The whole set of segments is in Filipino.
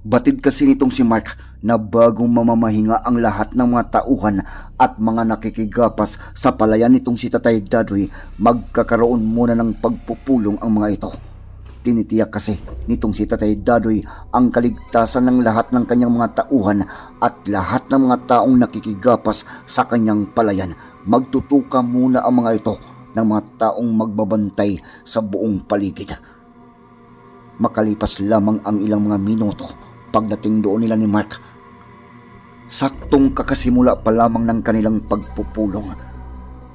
Batid kasi nitong si Mark na bagong mamamahinga ang lahat ng mga tauhan at mga nakikigapas sa palayan nitong si Tatay Dadoy, magkakaroon muna ng pagpupulong ang mga ito. Tinitiyak kasi nitong si Tatay Dadoy ang kaligtasan ng lahat ng kanyang mga tauhan at lahat ng mga taong nakikigapas sa kanyang palayan. Magtutuka muna ang mga ito ng mga taong magbabantay sa buong paligid. Makalipas lamang ang ilang mga minuto pagdating doon nila ni Mark. Saktong kakasimula pa lamang ng kanilang pagpupulong.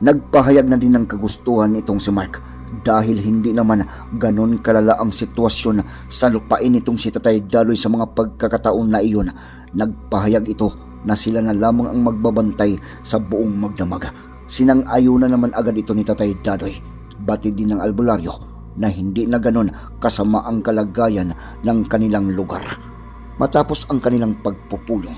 Nagpahayag na din ng kagustuhan itong si Mark dahil hindi naman ganon kalala ang sitwasyon sa lupain nitong si Tatay Daloy sa mga pagkakataon na iyon. Nagpahayag ito na sila na lamang ang magbabantay sa buong magdamag. Sinang-ayo na naman agad ito ni Tatay Dadoy. Batid din ng albularyo na hindi na ganon kasama ang kalagayan ng kanilang lugar. Matapos ang kanilang pagpupulong,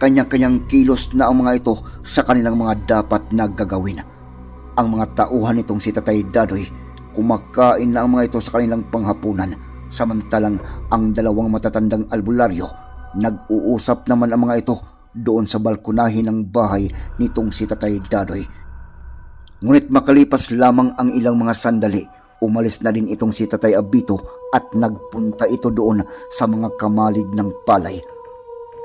kanya-kanyang kilos na ang mga ito sa kanilang mga dapat na gagawin. Ang mga tauhan nitong si Tatay Dadoy, kumakain na ang mga ito sa kanilang panghapunan, samantalang ang dalawang matatandang albularyo, nag-uusap naman ang mga ito doon sa balkonahe ng bahay nitong si Tatay Dadoy. Ngunit makalipas lamang ang ilang mga sandali, umalis na din itong si Tatay Abito at nagpunta ito doon sa mga kamalig ng palay.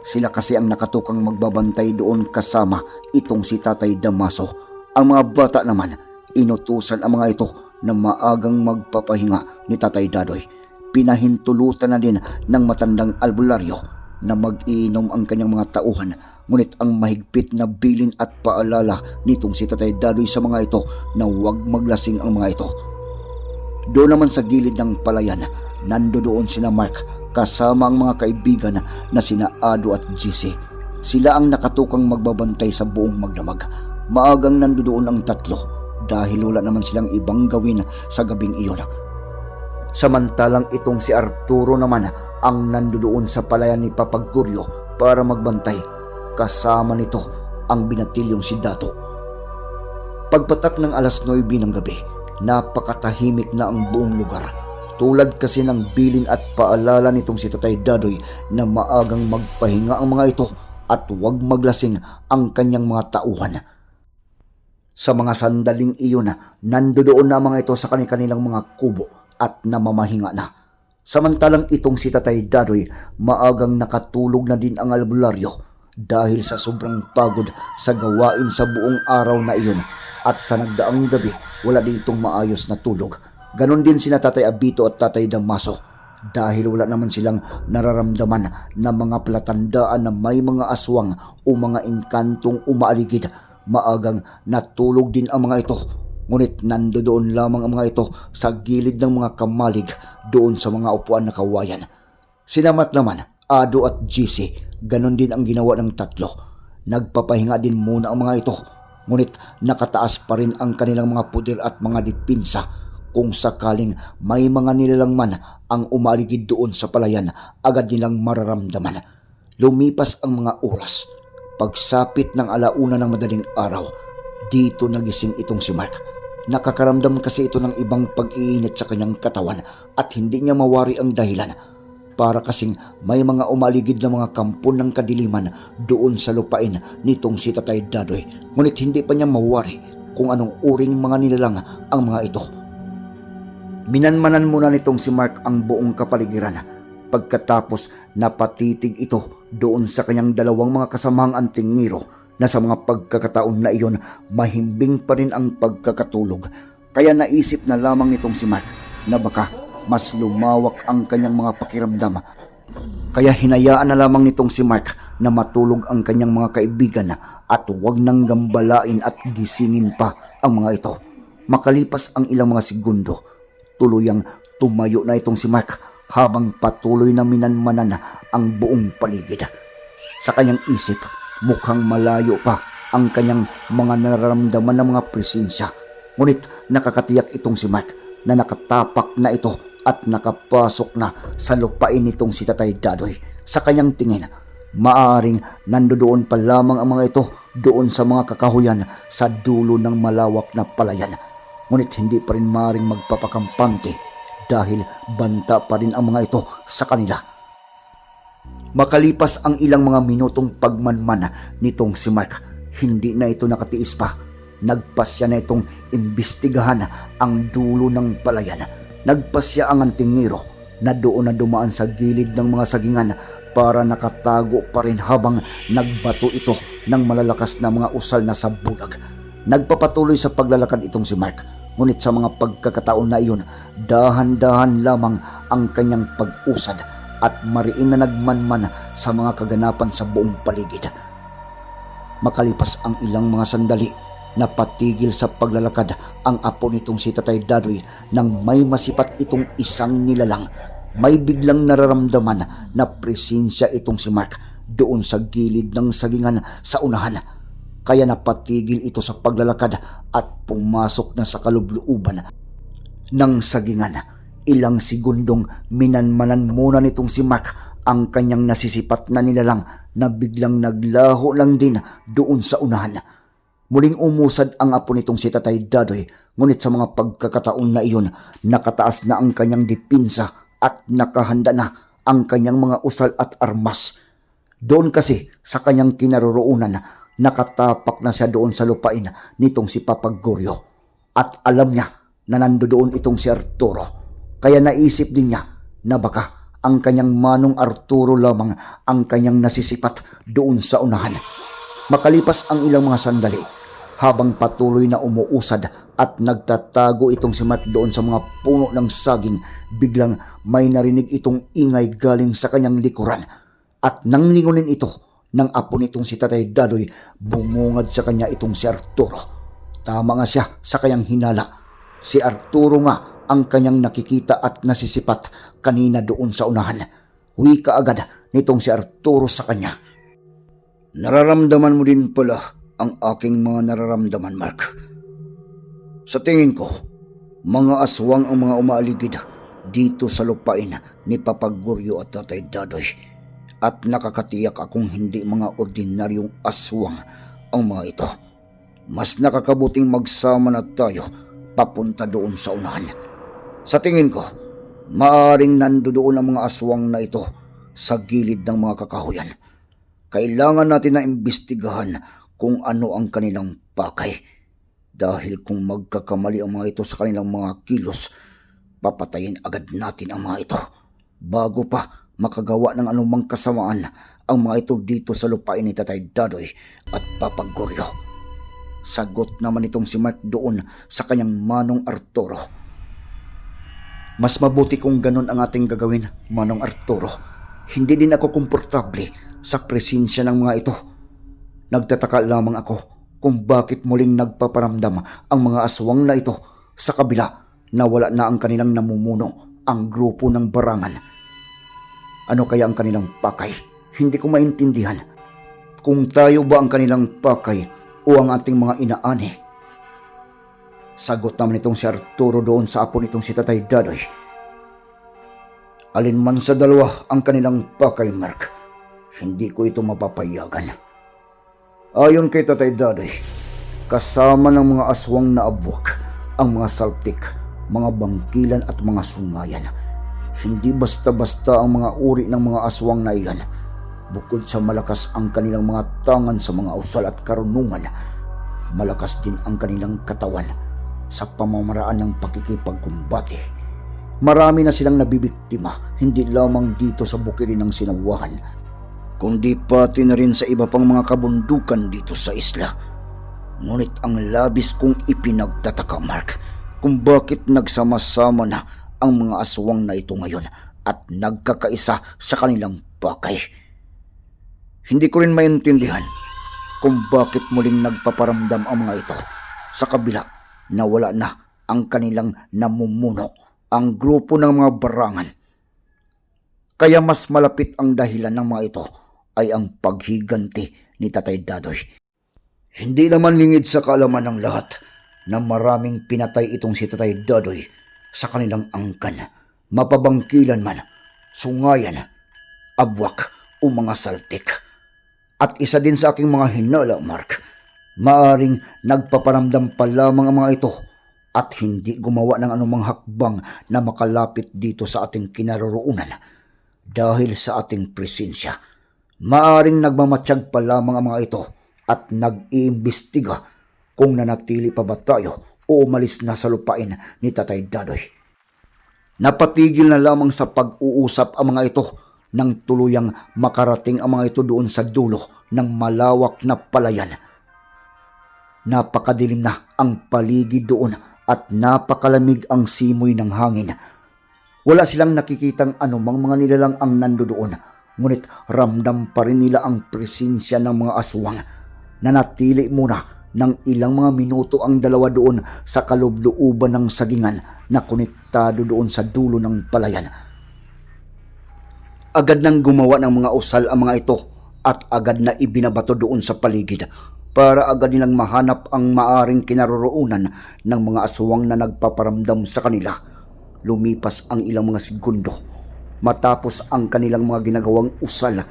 Sila kasi ang nakatukang magbabantay doon kasama itong si Tatay Damaso. Ang mga bata naman, inutusan ang mga ito na maagang magpapahinga ni Tatay Dadoy. Pinahintulutan na din ng matandang albularyo na mag-iinom ang kanyang mga tauhan ngunit ang mahigpit na bilin at paalala nitong si Tatay Dadoy sa mga ito na huwag maglasing ang mga ito. Doon naman sa gilid ng palayan, nando doon sina Mark kasama ang mga kaibigan na sina Ado at GC. Sila ang nakatukang magbabantay sa buong magdamag. Maagang nando doon ang tatlo dahil wala naman silang ibang gawin sa gabing iyon. Samantalang itong si Arturo naman ang nandoon sa palayan ni Papaguryo para magbantay. Kasama nito ang binatilyong si Dato. Pagpatak ng alas 9 ng gabi, napakatahimik na ang buong lugar. Tulad kasi ng bilin at paalala nitong si Tatay Dadoy na maagang magpahinga ang mga ito at huwag maglasing ang kanyang mga tauhan. Sa mga sandaling iyon, nandoon na mga ito sa kanilang mga kubo at namamahinga na. Samantalang itong si Tatay Dadoy, maagang nakatulog na din ang albularyo dahil sa sobrang pagod sa gawain sa buong araw na iyon at sa nagdaang gabi wala din itong maayos na tulog. Ganon din sina Tatay Abito at Tatay Damaso dahil wala naman silang nararamdaman na mga palatandaan na may mga aswang o mga inkantong umaaligid. Maagang natulog din ang mga ito Ngunit nandoon lamang ang mga ito sa gilid ng mga kamalig doon sa mga upuan na kawayan. Sinamat naman, Ado at GC, ganon din ang ginawa ng tatlo. Nagpapahinga din muna ang mga ito, ngunit nakataas pa rin ang kanilang mga puder at mga dipinsa kung sakaling may mga nilalang man ang umaligid doon sa palayan, agad nilang mararamdaman. Lumipas ang mga oras. Pagsapit ng alauna ng madaling araw, dito nagising itong si Mark. Nakakaramdam kasi ito ng ibang pag-iinit sa kanyang katawan at hindi niya mawari ang dahilan. Para kasing may mga umaligid na mga kampon ng kadiliman doon sa lupain nitong si Tatay Dadoy. Ngunit hindi pa niya mawari kung anong uring mga nilalang ang mga ito. Minanmanan muna nitong si Mark ang buong kapaligiran Pagkatapos napatitig ito doon sa kanyang dalawang mga kasamang antingiro na sa mga pagkakataon na iyon mahimbing pa rin ang pagkakatulog. Kaya naisip na lamang nitong si Mark na baka mas lumawak ang kanyang mga pakiramdam. Kaya hinayaan na lamang nitong si Mark na matulog ang kanyang mga kaibigan at huwag nang gambalain at gisingin pa ang mga ito. Makalipas ang ilang mga segundo, tuluyang tumayo na itong si Mark habang patuloy na minanmanan ang buong paligid. Sa kanyang isip, mukhang malayo pa ang kanyang mga nararamdaman ng mga presensya. Ngunit nakakatiyak itong si Mark na nakatapak na ito at nakapasok na sa lupain nitong si Tatay Dadoy. Sa kanyang tingin, maaring nandoon pa lamang ang mga ito doon sa mga kakahuyan sa dulo ng malawak na palayan. Ngunit hindi pa rin maaring magpapakampante dahil banta pa rin ang mga ito sa kanila. Makalipas ang ilang mga minutong pagmanman nitong si Mark, hindi na ito nakatiis pa. Nagpasya na itong imbestigahan ang dulo ng palayan. Nagpasya ang antingero na doon na dumaan sa gilid ng mga sagingan para nakatago pa rin habang nagbato ito ng malalakas na mga usal na sabulag. Nagpapatuloy sa paglalakad itong si Mark Ngunit sa mga pagkakataon na iyon, dahan-dahan lamang ang kanyang pag-usad at mariin na nagmanman sa mga kaganapan sa buong paligid. Makalipas ang ilang mga sandali, napatigil sa paglalakad ang apo nitong si Tatay Dadoy nang may masipat itong isang nilalang. May biglang nararamdaman na presensya itong si Mark doon sa gilid ng sagingan sa unahan kaya napatigil ito sa paglalakad at pumasok na sa kalubluuban ng sagingan. Ilang segundong minanmanan muna nitong si Mark ang kanyang nasisipat na nilalang na biglang naglaho lang din doon sa unahan. Muling umusad ang apo nitong si Tatay Dadoy, ngunit sa mga pagkakataon na iyon, nakataas na ang kanyang dipinsa at nakahanda na ang kanyang mga usal at armas. Doon kasi sa kanyang kinaroroonan nakatapak na siya doon sa lupain nitong si Papagoryo. At alam niya na nando doon itong si Arturo. Kaya naisip din niya na baka ang kanyang manong Arturo lamang ang kanyang nasisipat doon sa unahan. Makalipas ang ilang mga sandali, habang patuloy na umuusad at nagtatago itong si Mark doon sa mga puno ng saging, biglang may narinig itong ingay galing sa kanyang likuran. At nang lingunin ito, ng apo nitong si Tatay Dadoy, bumungad sa kanya itong si Arturo. Tama nga siya sa kanyang hinala. Si Arturo nga ang kanyang nakikita at nasisipat kanina doon sa unahan. Huwi ka agad nitong si Arturo sa kanya. Nararamdaman mo din pala ang aking mga nararamdaman, Mark. Sa tingin ko, mga aswang ang mga umaaligid dito sa lupain ni Papaguryo at Tatay Dadoy at nakakatiyak akong hindi mga ordinaryong aswang ang mga ito. Mas nakakabuting magsama na tayo papunta doon sa unahan. Sa tingin ko, maaring nandoon ang mga aswang na ito sa gilid ng mga kakahuyan. Kailangan natin na imbestigahan kung ano ang kanilang pakay. Dahil kung magkakamali ang mga ito sa kanilang mga kilos, papatayin agad natin ang mga ito bago pa makagawa ng anumang kasamaan ang mga ito dito sa lupain ni Tatay Dadoy at Papagoryo. Sagot naman itong si Mark doon sa kanyang manong Arturo. Mas mabuti kung ganun ang ating gagawin, manong Arturo. Hindi din ako komportable sa presensya ng mga ito. Nagtataka lamang ako kung bakit muling nagpaparamdam ang mga aswang na ito sa kabila na wala na ang kanilang namumuno ang grupo ng barangan ano kaya ang kanilang pakay? Hindi ko maintindihan. Kung tayo ba ang kanilang pakay o ang ating mga inaani? Sagot naman itong si Arturo doon sa apo nitong si Tatay Dadoy. Alin man sa dalawa ang kanilang pakay, Mark, hindi ko ito mapapayagan. Ayon kay Tatay Dadoy, kasama ng mga aswang na abwak ang mga saltik, mga bangkilan at mga sungayan hindi basta-basta ang mga uri ng mga aswang na iyan. Bukod sa malakas ang kanilang mga tangan sa mga usal at karunungan, malakas din ang kanilang katawan sa pamamaraan ng pakikipagkumbate. Marami na silang nabibiktima, hindi lamang dito sa bukirin ng sinawahan, kundi pati na rin sa iba pang mga kabundukan dito sa isla. Ngunit ang labis kong ipinagtataka, Mark, kung bakit nagsama-sama na ang mga aswang na ito ngayon at nagkakaisa sa kanilang pakay. Hindi ko rin maintindihan kung bakit muling nagpaparamdam ang mga ito sa kabila na wala na ang kanilang namumuno, ang grupo ng mga barangan. Kaya mas malapit ang dahilan ng mga ito ay ang paghiganti ni Tatay Dadoy. Hindi naman lingid sa kaalaman ng lahat na maraming pinatay itong si Tatay Dadoy sa kanilang angkan, mapabangkilan man, sungayan, abwak o mga saltik. At isa din sa aking mga hinala, Mark, maaring nagpaparamdam pa lamang ang mga ito at hindi gumawa ng anumang hakbang na makalapit dito sa ating kinaroroonan dahil sa ating presensya. Maaring nagmamatsyag pa lamang ang mga ito at nag-iimbestiga kung nanatili pa ba tayo o umalis na sa lupain ni Tatay Dadoy. Napatigil na lamang sa pag-uusap ang mga ito nang tuluyang makarating ang mga ito doon sa dulo ng malawak na palayan. Napakadilim na ang paligid doon at napakalamig ang simoy ng hangin. Wala silang nakikitang anumang mga nilalang ang nandoon, ngunit ramdam pa rin nila ang presensya ng mga aswang. Nanatili muna ng ilang mga minuto ang dalawa doon sa kalubluuban ng sagingan na konektado doon sa dulo ng palayan. Agad nang gumawa ng mga usal ang mga ito at agad na ibinabato doon sa paligid para agad nilang mahanap ang maaring kinaroroonan ng mga aswang na nagpaparamdam sa kanila. Lumipas ang ilang mga segundo matapos ang kanilang mga ginagawang usal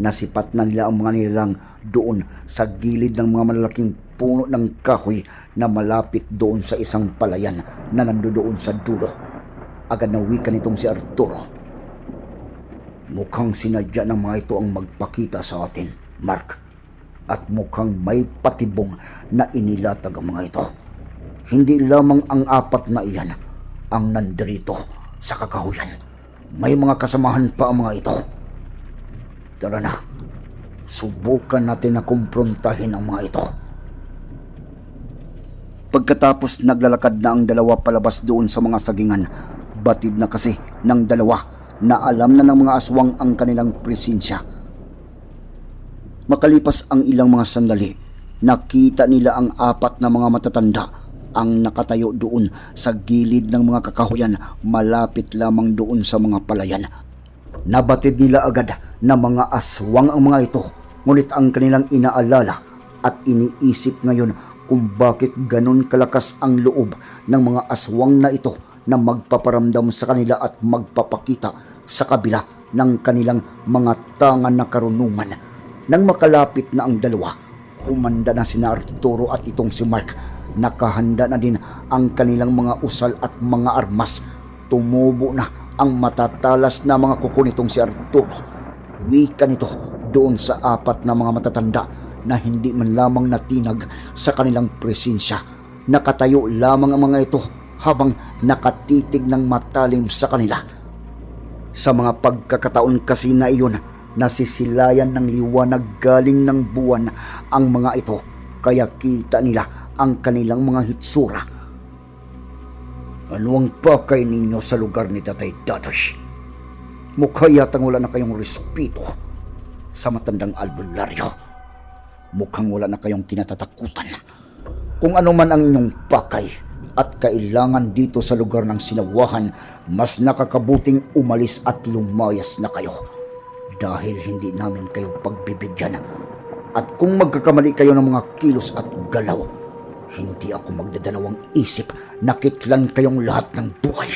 nasipat na nila ang mga nilalang doon sa gilid ng mga malalaking puno ng kahoy na malapit doon sa isang palayan na nandoon sa dulo. Agad na wika nitong si Arturo. Mukhang sinadya ng mga ito ang magpakita sa atin, Mark. At mukhang may patibong na inilatag ang mga ito. Hindi lamang ang apat na iyan ang nandirito sa kakahuyan. May mga kasamahan pa ang mga ito. Tara na, subukan natin na kumprontahin ang mga ito. Pagkatapos naglalakad na ang dalawa palabas doon sa mga sagingan, batid na kasi ng dalawa na alam na ng mga aswang ang kanilang presensya. Makalipas ang ilang mga sandali, nakita nila ang apat na mga matatanda ang nakatayo doon sa gilid ng mga kakahuyan malapit lamang doon sa mga palayan. Nabatid nila agad na mga aswang ang mga ito, ngunit ang kanilang inaalala at iniisip ngayon kung bakit ganon kalakas ang loob ng mga aswang na ito na magpaparamdam sa kanila at magpapakita sa kabila ng kanilang mga tangan na karunungan. Nang makalapit na ang dalawa, humanda na sina Arturo at itong si Mark. Nakahanda na din ang kanilang mga usal at mga armas. Tumubo na ang matatalas na mga kuko nitong si Arturo. Wika nito doon sa apat na mga matatanda na hindi man lamang natinag sa kanilang presensya. Nakatayo lamang ang mga ito habang nakatitig ng matalim sa kanila. Sa mga pagkakataon kasi na iyon, nasisilayan ng liwanag galing ng buwan ang mga ito kaya kita nila ang kanilang mga hitsura. Ano ang pakay ninyo sa lugar ni Tatay Dadoy? Mukha yatang wala na kayong respeto sa matandang albularyo. Mukhang wala na kayong kinatatakutan. Kung ano man ang inyong pakay at kailangan dito sa lugar ng sinawahan, mas nakakabuting umalis at lumayas na kayo dahil hindi namin kayo pagbibigyan. At kung magkakamali kayo ng mga kilos at galaw, hindi ako magdadalawang isip na kitlan kayong lahat ng buhay.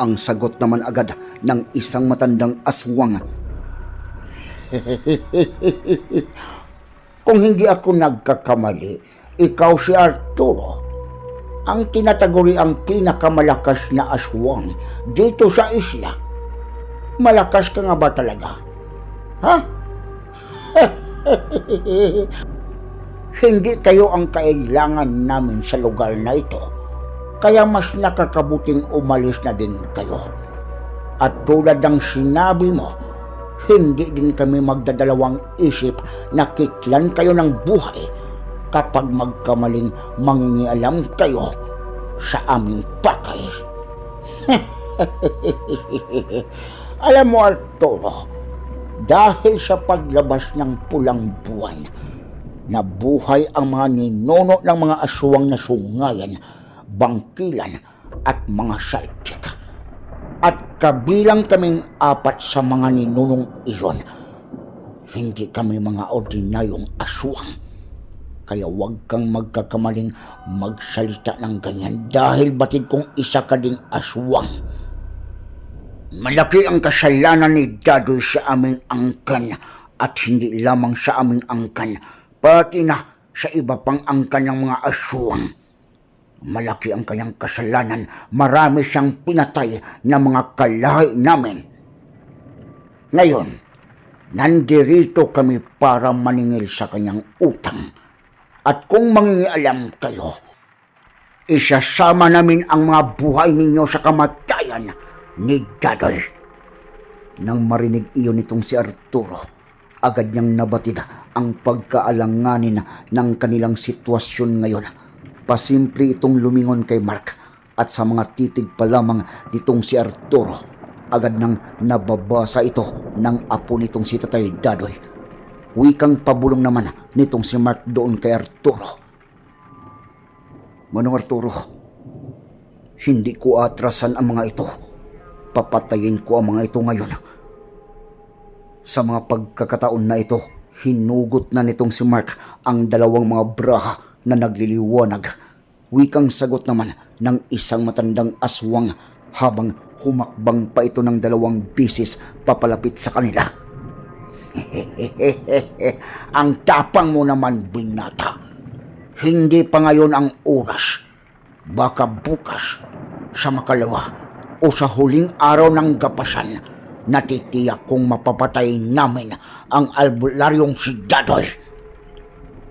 Ang sagot naman agad ng isang matandang aswang. Kung hindi ako nagkakamali, ikaw si Arturo. Ang tinataguri ang pinakamalakas na aswang dito sa isla. Malakas ka nga ba talaga? Ha? Hindi kayo ang kailangan namin sa lugar na ito. Kaya mas nakakabuting umalis na din kayo. At tulad ng sinabi mo, hindi din kami magdadalawang isip na kitlan kayo ng buhay kapag magkamaling mangingialam kayo sa aming pakay. Alam mo, Arturo, dahil sa paglabas ng pulang buwan, nabuhay ang mga ninono ng mga aswang na sungayan, bangkilan at mga saltik. At kabilang kaming apat sa mga ninunong iyon, hindi kami mga ordinaryong aswang. Kaya huwag kang magkakamaling magsalita ng ganyan dahil batid kong isa ka ding aswang. Malaki ang kasalanan ni Dadoy sa aming angkan at hindi lamang sa aming angkan, pati na sa iba pang angkan ng mga aswang. Malaki ang kanyang kasalanan, marami siyang pinatay na mga kalahi namin. Ngayon, nandirito kami para maningil sa kanyang utang. At kung mangingialam kayo, isasama namin ang mga buhay ninyo sa kamatayan ni Dadoy. Nang marinig iyon nitong si Arturo, agad niyang nabatid ang pagkaalanganin ng kanilang sitwasyon ngayon. Pasimple itong lumingon kay Mark at sa mga titig pa lamang nitong si Arturo, agad nang nababasa ito ng apo nitong si Tatay Dadoy. Wikang pabulong naman nitong si Mark doon kay Arturo. Manong Arturo, hindi ko atrasan ang mga ito. Papatayin ko ang mga ito ngayon. Sa mga pagkakataon na ito, hinugot na nitong si Mark ang dalawang mga braha na nagliliwanag. Wikang sagot naman ng isang matandang aswang habang humakbang pa ito ng dalawang bisis papalapit sa kanila. ang tapang mo naman, binata. Hindi pa ngayon ang oras. Baka bukas, sa makalawa, o sa huling araw ng gapasan, natitiyak kong mapapatay namin ang albularyong si Dadoy.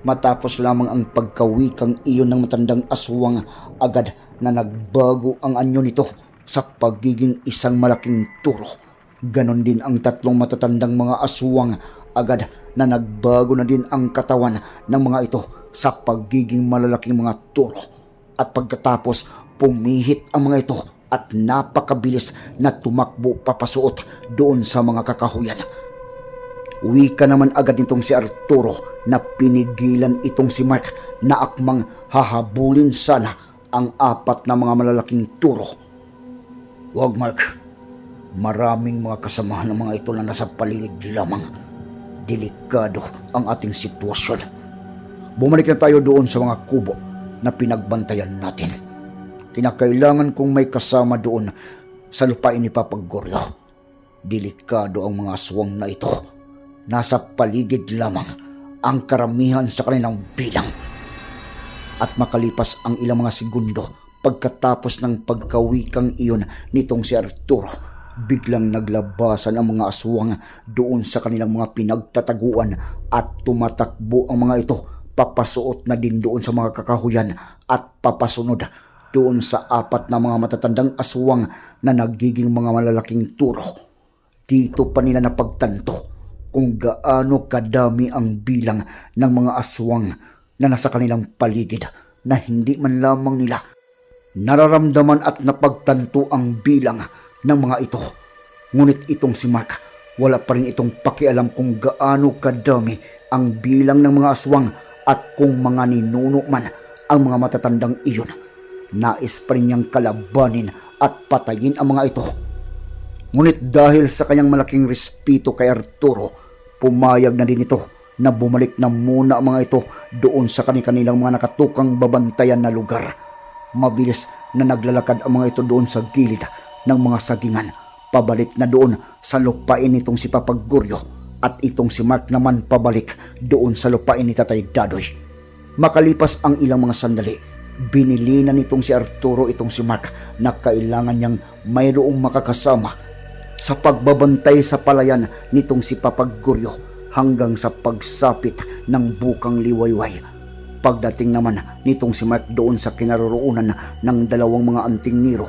Matapos lamang ang pagkawikang iyon ng matandang aswang, agad na nagbago ang anyo nito sa pagiging isang malaking turo. Ganon din ang tatlong matatandang mga aswang, agad na nagbago na din ang katawan ng mga ito sa pagiging malalaking mga turo. At pagkatapos, pumihit ang mga ito at napakabilis na tumakbo papasuot doon sa mga kakahuyan. Uwi ka naman agad nitong si Arturo na pinigilan itong si Mark na akmang hahabulin sana ang apat na mga malalaking turo. Huwag Mark, maraming mga kasamahan ng mga ito na nasa paligid lamang. Delikado ang ating sitwasyon. Bumalik na tayo doon sa mga kubo na pinagbantayan natin. Kinakailangan kong may kasama doon sa lupain ni Papagoryo. Delikado ang mga aswang na ito. Nasa paligid lamang ang karamihan sa kanilang bilang. At makalipas ang ilang mga segundo pagkatapos ng pagkawikang iyon nitong si Arturo, biglang naglabasan ang mga aswang doon sa kanilang mga pinagtataguan at tumatakbo ang mga ito papasuot na din doon sa mga kakahuyan at papasunod doon sa apat na mga matatandang aswang na nagiging mga malalaking turo. Dito pa nila napagtanto kung gaano kadami ang bilang ng mga aswang na nasa kanilang paligid na hindi man lamang nila nararamdaman at napagtanto ang bilang ng mga ito. Ngunit itong si Mark, wala pa rin itong pakialam kung gaano kadami ang bilang ng mga aswang at kung mga ninuno man ang mga matatandang iyon. Nais pa rin niyang kalabanin at patayin ang mga ito. Ngunit dahil sa kanyang malaking respeto kay Arturo, pumayag na din ito na bumalik na muna ang mga ito doon sa kanilang mga nakatukang babantayan na lugar. Mabilis na naglalakad ang mga ito doon sa gilid ng mga sagingan, pabalik na doon sa lupain nitong si Papaguryo at itong si Mark naman pabalik doon sa lupain ni Tatay Dadoy. Makalipas ang ilang mga sandali, binili na nitong si Arturo itong si Mark na kailangan niyang mayroong makakasama sa pagbabantay sa palayan nitong si Papaguryo hanggang sa pagsapit ng bukang liwayway. Pagdating naman nitong si Mark doon sa kinaroroonan ng dalawang mga anting niro,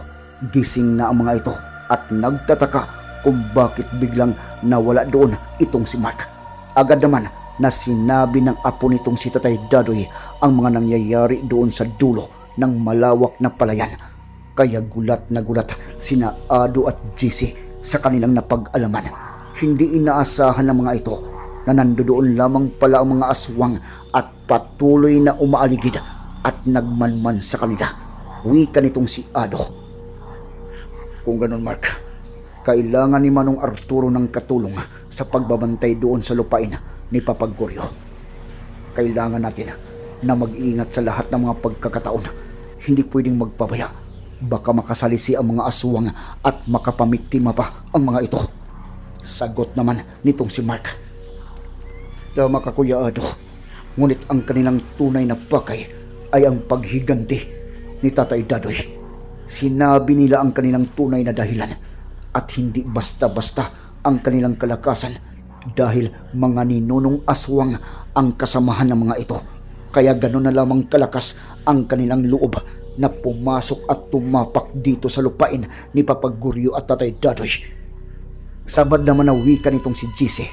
gising na ang mga ito at nagtataka kung bakit biglang nawala doon itong si Mark. Agad naman na sinabi ng apo nitong si Tatay Dadoy ang mga nangyayari doon sa dulo ng malawak na palayan. Kaya gulat na gulat sina Ado at JC sa kanilang napag-alaman. Hindi inaasahan ng mga ito na nandoon lamang pala ang mga aswang at patuloy na umaaligid at nagmanman sa kanila. Wika nitong si Ado. Kung ganun Mark, kailangan ni Manong Arturo ng katulong sa pagbabantay doon sa lupain ni Papagoryo. Kailangan natin na mag-iingat sa lahat ng mga pagkakataon. Hindi pwedeng magpabaya. Baka makasalisi ang mga aswang at makapamiktima pa ang mga ito. Sagot naman nitong si Mark. Tama ka Kuya Ado. Ngunit ang kanilang tunay na pakay ay ang paghiganti ni Tatay Dadoy. Sinabi nila ang kanilang tunay na dahilan at hindi basta-basta ang kanilang kalakasan dahil mga ninunong aswang ang kasamahan ng mga ito. Kaya gano'n na lamang kalakas ang kanilang loob na pumasok at tumapak dito sa lupain ni Papaguryo at Tatay Dadoy. Sabad naman na wika nitong si Gise.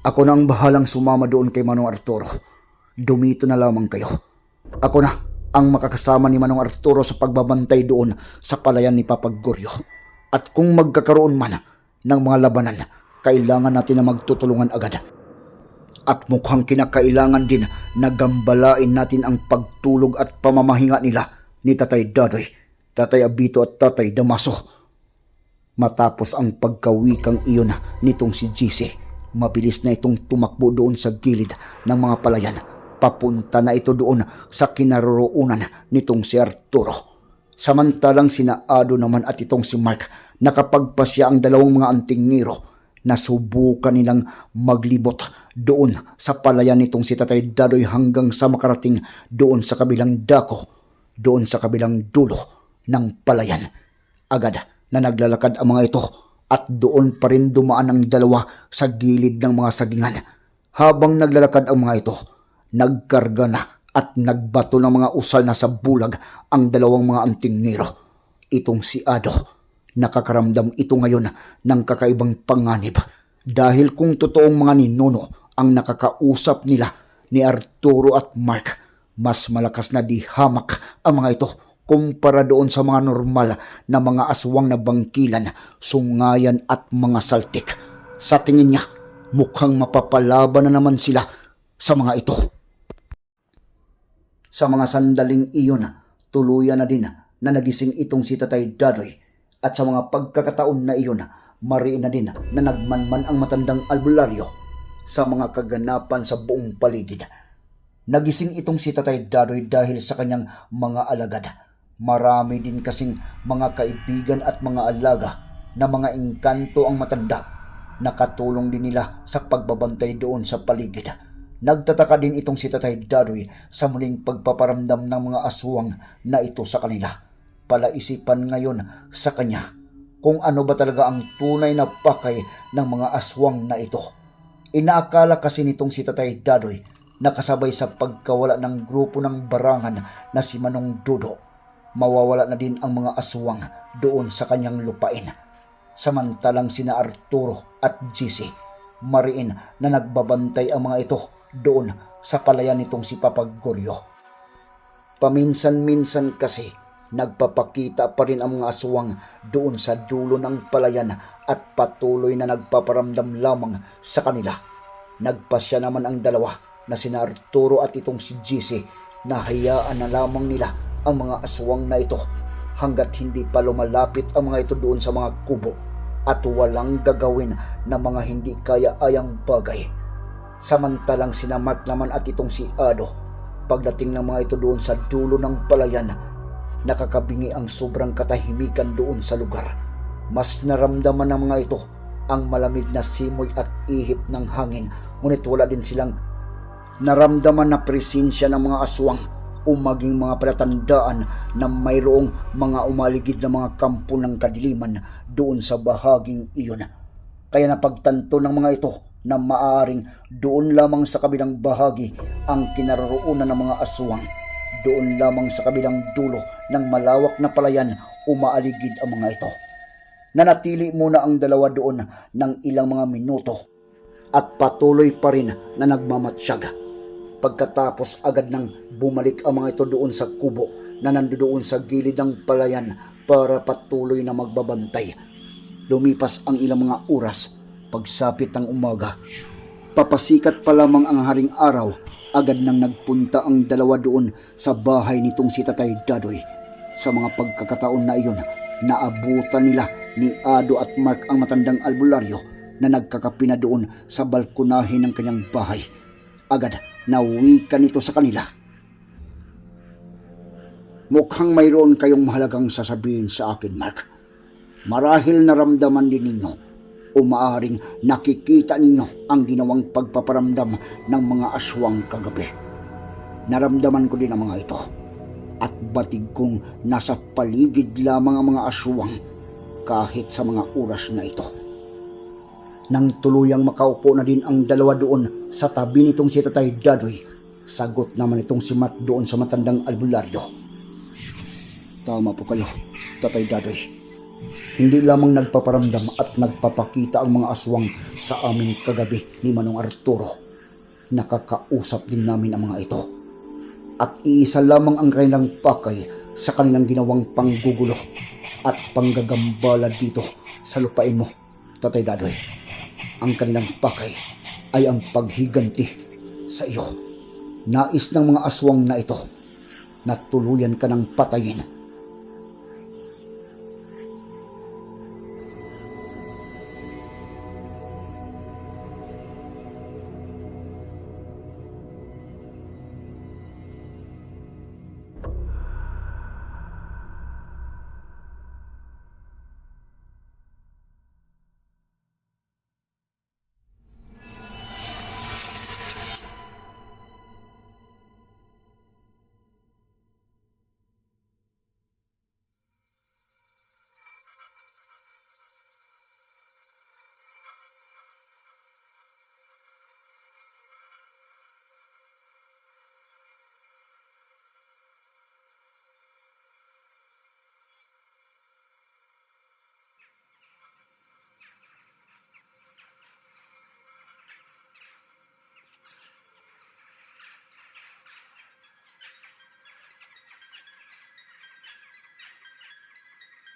Ako na ang bahalang sumama doon kay Manong Arturo. Dumito na lamang kayo. Ako na ang makakasama ni Manong Arturo sa pagbabantay doon sa palayan ni Papagoryo. At kung magkakaroon man ng mga labanan, kailangan natin na magtutulungan agad. At mukhang kinakailangan din na gambalain natin ang pagtulog at pamamahinga nila ni Tatay Dadoy, Tatay Abito at Tatay Damaso. Matapos ang pagkawikang iyon nitong si GC, mabilis na itong tumakbo doon sa gilid ng mga palayan. Papunta na ito doon sa kinaroroonan nitong si Arturo. Samantalang sina Ado naman at itong si Mark nakapagpasya ang dalawang mga anting ngiro na subukan nilang maglibot doon sa palayan nitong si Tatay Dadoy hanggang sa makarating doon sa kabilang dako, doon sa kabilang dulo ng palayan. Agad na naglalakad ang mga ito at doon pa rin dumaan ang dalawa sa gilid ng mga sagingan. Habang naglalakad ang mga ito, nagkarga na at nagbato ng mga usal na sa bulag ang dalawang mga anting niro. Itong si Ado, nakakaramdam ito ngayon ng kakaibang panganib dahil kung totoong mga ninuno ang nakakausap nila ni Arturo at Mark, mas malakas na di hamak ang mga ito kumpara doon sa mga normal na mga aswang na bangkilan, sungayan at mga saltik. Sa tingin niya, mukhang mapapalaban na naman sila sa mga ito. Sa mga sandaling iyon, tuluyan na din na nagising itong si Tatay Dadoy at sa mga pagkakataon na iyon, mariin na din na nagmanman ang matandang albularyo sa mga kaganapan sa buong paligid. Nagising itong si Tatay Dadoy dahil sa kanyang mga alagad. Marami din kasing mga kaibigan at mga alaga na mga engkanto ang matanda. Nakatulong din nila sa pagbabantay doon sa paligid. Nagtataka din itong si Tatay Dadoy sa muling pagpaparamdam ng mga aswang na ito sa kanila. Palaisipan ngayon sa kanya kung ano ba talaga ang tunay na pakay ng mga aswang na ito. Inaakala kasi nitong si Tatay Dadoy na kasabay sa pagkawala ng grupo ng barangan na si Manong Dodo, mawawala na din ang mga aswang doon sa kanyang lupain. Samantalang sina Arturo at GC, mariin na nagbabantay ang mga ito doon sa palayan nitong si Papagoryo. Paminsan-minsan kasi nagpapakita pa rin ang mga aswang doon sa dulo ng palayan at patuloy na nagpaparamdam lamang sa kanila. Nagpasya naman ang dalawa na sina Arturo at itong si GC na hayaan na lamang nila ang mga aswang na ito hanggat hindi pa lumalapit ang mga ito doon sa mga kubo at walang gagawin na mga hindi kaya-ayang bagay. Samantalang sina naman at itong si Ado, pagdating ng mga ito doon sa dulo ng palayan, nakakabingi ang sobrang katahimikan doon sa lugar. Mas naramdaman ng mga ito ang malamig na simoy at ihip ng hangin, ngunit wala din silang naramdaman na presensya ng mga aswang o maging mga palatandaan na mayroong mga umaligid na mga kampo ng kadiliman doon sa bahaging iyon. Kaya napagtanto ng mga ito na maaring doon lamang sa kabilang bahagi ang kinaroroonan ng mga aswang. Doon lamang sa kabilang dulo ng malawak na palayan umaaligid ang mga ito. Nanatili muna ang dalawa doon ng ilang mga minuto at patuloy pa rin na nagmamatsyag. Pagkatapos agad nang bumalik ang mga ito doon sa kubo na nandoon sa gilid ng palayan para patuloy na magbabantay. Lumipas ang ilang mga oras pagsapit ng umaga. Papasikat pa lamang ang haring araw, agad nang nagpunta ang dalawa doon sa bahay nitong si Tatay Dadoy. Sa mga pagkakataon na iyon, naabutan nila ni Ado at Mark ang matandang albularyo na nagkakapi na doon sa balkonahe ng kanyang bahay. Agad nauwi ka nito sa kanila. Mukhang mayroon kayong mahalagang sasabihin sa akin, Mark. Marahil naramdaman din ninyo o maaring nakikita ninyo ang ginawang pagpaparamdam ng mga aswang kagabi. Naramdaman ko din ang mga ito at batig kong nasa paligid lamang ang mga aswang kahit sa mga oras na ito. Nang tuluyang makaupo na din ang dalawa doon sa tabi nitong si Tatay Dadoy, sagot naman itong si Matt doon sa matandang albularyo. Tama po kayo, Tatay Dadoy. Hindi lamang nagpaparamdam at nagpapakita ang mga aswang sa amin kagabi ni Manong Arturo. Nakakausap din namin ang mga ito. At iisa lamang ang kanilang pakay sa kanilang ginawang panggugulo at panggagambala dito sa lupain mo, Tatay Dadoy. Ang kanilang pakay ay ang paghiganti sa iyo. Nais ng mga aswang na ito na tuluyan ka ng patayin